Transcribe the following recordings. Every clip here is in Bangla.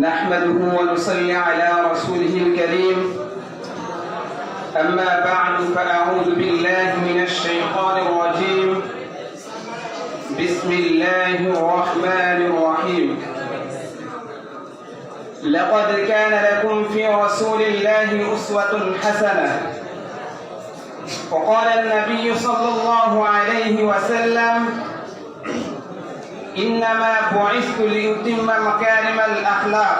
نحمده ونصلي على رسوله الكريم. أما بعد فأعوذ بالله من الشيطان الرجيم. بسم الله الرحمن الرحيم. لقد كان لكم في رسول الله أسوة حسنة. وقال النبي صلى الله عليه وسلم إنما بعثت ليتم مكارم الأخلاق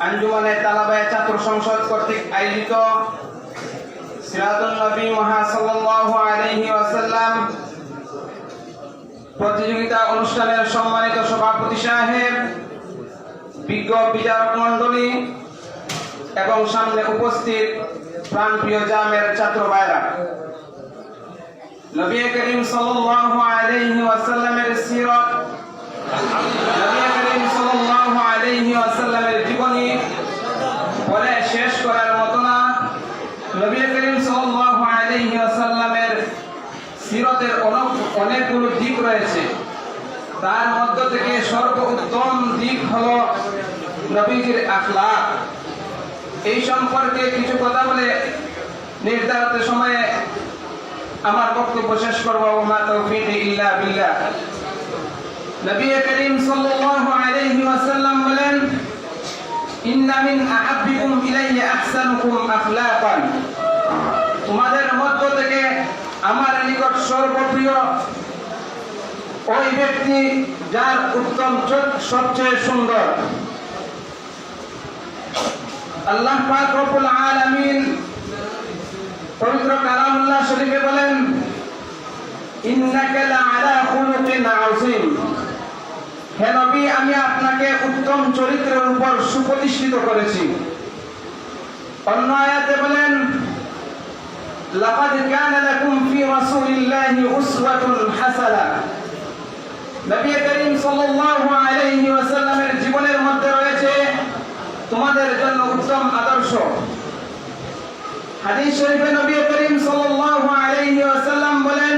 আঞ্জুমানে তালাবায় ছাত্র সংসদ কর্তৃক আয়োজিত সিরাতুল নবী মহা সাল্লাল্লাহু আলাইহি ওয়াসাল্লাম প্রতিযোগিতা অনুষ্ঠানের সম্মানিত সভাপতি সাহেব বিজ্ঞ বিচারক মণ্ডলী এবং সামনে উপস্থিত প্রাণপ্রিয় জামের ছাত্র ভাইরা নবী করিম সাল্লাল্লাহু আলাইহি ওয়াসাল্লামের সিরাত। নবী করিম সাল্লাল্লাহু আলাইহি ওয়াসাল্লামের জীবনী বলে শেষ করার মতো না। নবী করিম সাল্লাল্লাহু আলাইহি ওয়াসাল্লামের সিরাতের অনেক- অনেকগুলো দিক রয়েছে। তার মধ্য থেকে সর্বোত্তম দিক হলো নবীজির আখলাক। এই সম্পর্কে কিছু কথা বলে নির্ধারিত সময়ে আমার বক্তব্য শেষ করব তোমাদের মধ্য থেকে আমার নিকট সর্বপ্রিয় ওই ব্যক্তি যার উত্তম চোখ সবচেয়ে সুন্দর। আল্লাহ পাক পবিত্র কালামুল্লাহ শরীফে বলেন আমি আপনাকে উত্তম চরিত্রের উপর সুপ্রতিষ্ঠিত করেছি। জীবনের মধ্যে রয়েছে তোমাদের জন্য উত্তম আদর্শ। হাদিস শরীফে নবী করিম আলাইহি ওয়াসাল্লাম বলেন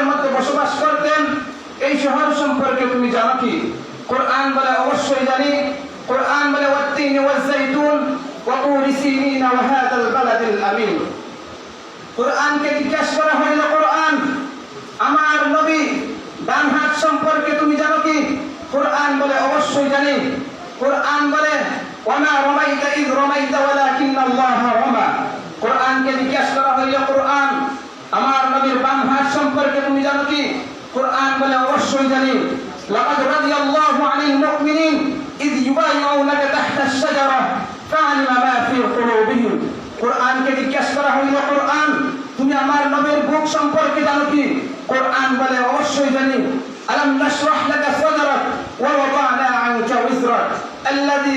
এই শহর সম্পর্কে তুমি জানো কি? কোরআন বলে অবশ্যই জানি। কোরআন বলে ওয়াত্তিন ওয়াজাইতুন হাদাল বালাদিল আমিন। কোরআনকে জিজ্ঞাসা করা কোরআন, আমার নবী ডান হাত সম্পর্কে তুমি জানো কি? কোরআন বলে অবশ্যই জানি। কোরআন বলে ওয়ামা রমাইতা ইদ রমাইতা ওয়ালাকিন্নাল্লাহ রমা। কোরআনকে জিজ্ঞাসা করা হইল, কোরআন, আমার নবীর বাম হাত সম্পর্কে তুমি জানো কি? কোরআন বলে অবশ্যই জানি, লাকাদ রাদিয়াল্লাহু আনিল মুমিনিন ইদ ইউবাইউনাকা তাহতা আশ-শাজারা ফাআলিমা মা ফি কুলুবিহিম। কোরআনকে জিজ্ঞাসা করা হইল, কোরআন, তুমি আমার নবীর বুক সম্পর্কে জানো কি? কোরআন বলে অবশ্যই জানি, আলাম নাশরাহ লাকা সাদরাক ওয়া ওয়াদানা আনকা উযরাক আল্লাযী